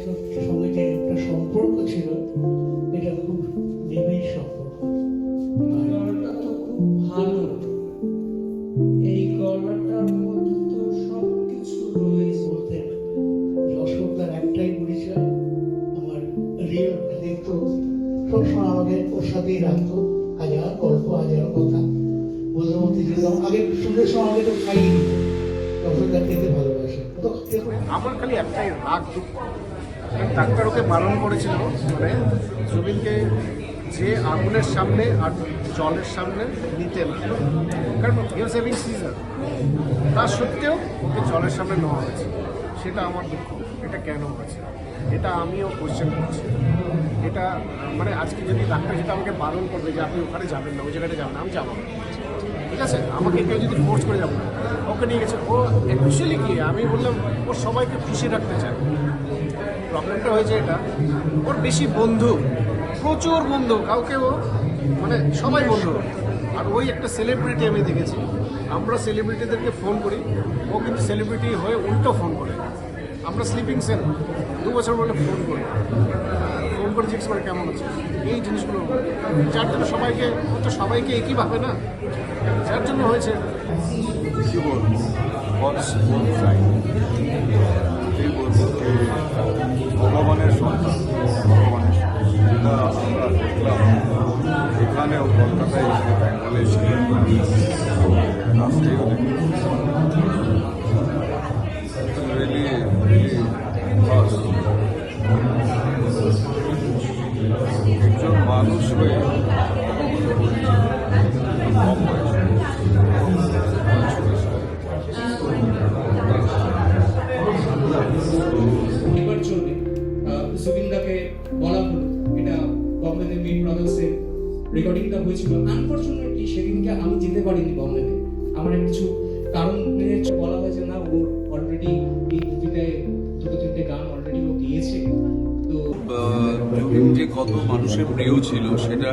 সঙ্গে যে একটা সম্পর্ক ছিল এটা খুব নিবিড় সম্পর্ক গলাটা তো খুব ভালো। এই গলাটার মধ্যে তো সব কিছু রয়েছে। বলতেন অশোকদার একটাই পরিচয় আমার রিয়েল দেখতো সবসময় আমাকে ওর সাথেই রাখতো হাজার গল্প হাজার কথা। বলতে বলতে যেতাম আগে সুন্দর সময় আমাকে তো খাইয়ে দিত। অশোকদার খেতে ভালোবাসে। আমার খালি একটাই রাগ দুঃখ। ডাক্তার ওকে বারণ করেছিল মানে জুবিনকে যে আগুনের সামনে আর জলের সামনে নিতে না কারণ ইউ সেভিং সিজন তা সত্ত্বেও ওকে জলের সামনে নেওয়া হয়েছে। সেটা আমার দুঃখ। এটা কেন হয়েছে? এটা আমিও কোশ্চেন করছি। এটা মানে আজকে যদি ডাক্তার যেটা আমাকে বারণ করবে যে আপনি ওখানে যাবেন না, ওই জায়গাটা যাবেন আমি যাব ঠিক আছে? আমাকে কেউ যদি ফোর্স করে যাব না, ওকে নিয়ে গেছে। ও অ্যাকচুয়ালি কি, আমি বললাম ও সবাইকে খুশি রাখতে চায়। প্রবলেমটা হয়েছে এটা, ওর বেশি বন্ধু, প্রচুর বন্ধু, কাউকে ও মানে সবাই বন্ধু। আর ওই একটা সেলিব্রিটি আমি দেখেছি, আমরা সেলিব্রিটিদেরকে ফোন করি, ও কিন্তু সেলিব্রিটি হয়ে উল্টো ফোন করে। আমরা স্লিপিং সেল দু বছর বলে ফোন করি। ফোন করে কেমন আছে? এই জিনিসগুলো যার জন্য সবাইকে তো সবাইকে একই ভাবে না? যার জন্য হয়েছে? কি বলব? ভগবানের সন্তান, ভগবানের। যেটা আমরা দেখলাম, এখানেও কলকাতায় এসে বেঙ্গলে এসে একজন মানুষ হয়ে এটা বম্বেতে মিড ব্রাদার্সের রেকর্ডিংটা হয়েছিল। আনফরচুনেটলি সেদিনকে আমি যেতে পারিনি বম্বেতে। আমার কিছু কারণে বলা হয়েছে না ওর কত মানুষের প্রিয় ছিল সেটা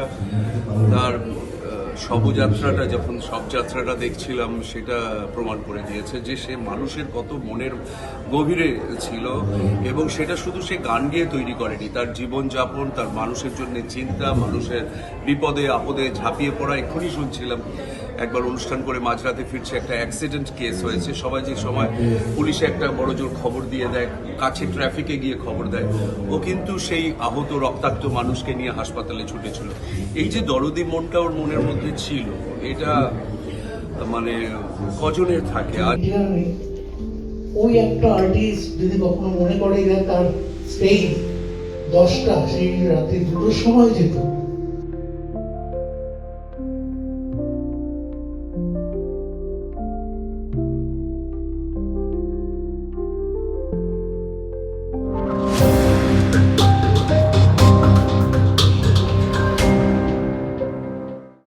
তার শবযাত্রাটা, যখন শবযাত্রাটা দেখছিলাম, সেটা প্রমাণ করে দিয়েছে যে সে মানুষের কত মনের গভীরে ছিল এবং সেটা শুধু সে গান গিয়ে তৈরি করেনি। তার জীবনযাপন, তার মানুষের জন্য চিন্তা, মানুষের বিপদে, আপদে ঝাঁপিয়ে পড়া, এক্ষুনি শুনছিলাম। একবার অনুষ্ঠান করে মাঝরাতে ফিরছে একটা অ্যাক্সিডেন্ট কেস হয়েছে। সবাই যে সময় পুলিশে একটা বড় জোর খবর দিয়ে দেয়, কাছে ট্রাফিকে গিয়ে খবর দেয়, ও কিন্তু সেই আহত, রক্তাক্ত মানুষকে নিয়ে হাসপাতালে ছুটেছিল। এই যে দরদি মনটা ওর মনের মধ্যে ছিল, এটা মানে কজনের থাকে? আর ওই একটা আর্টিস্ট যদি কখনো মনে করে তার সেই দশটা, সেই রাতে দুটোর সময় যেত।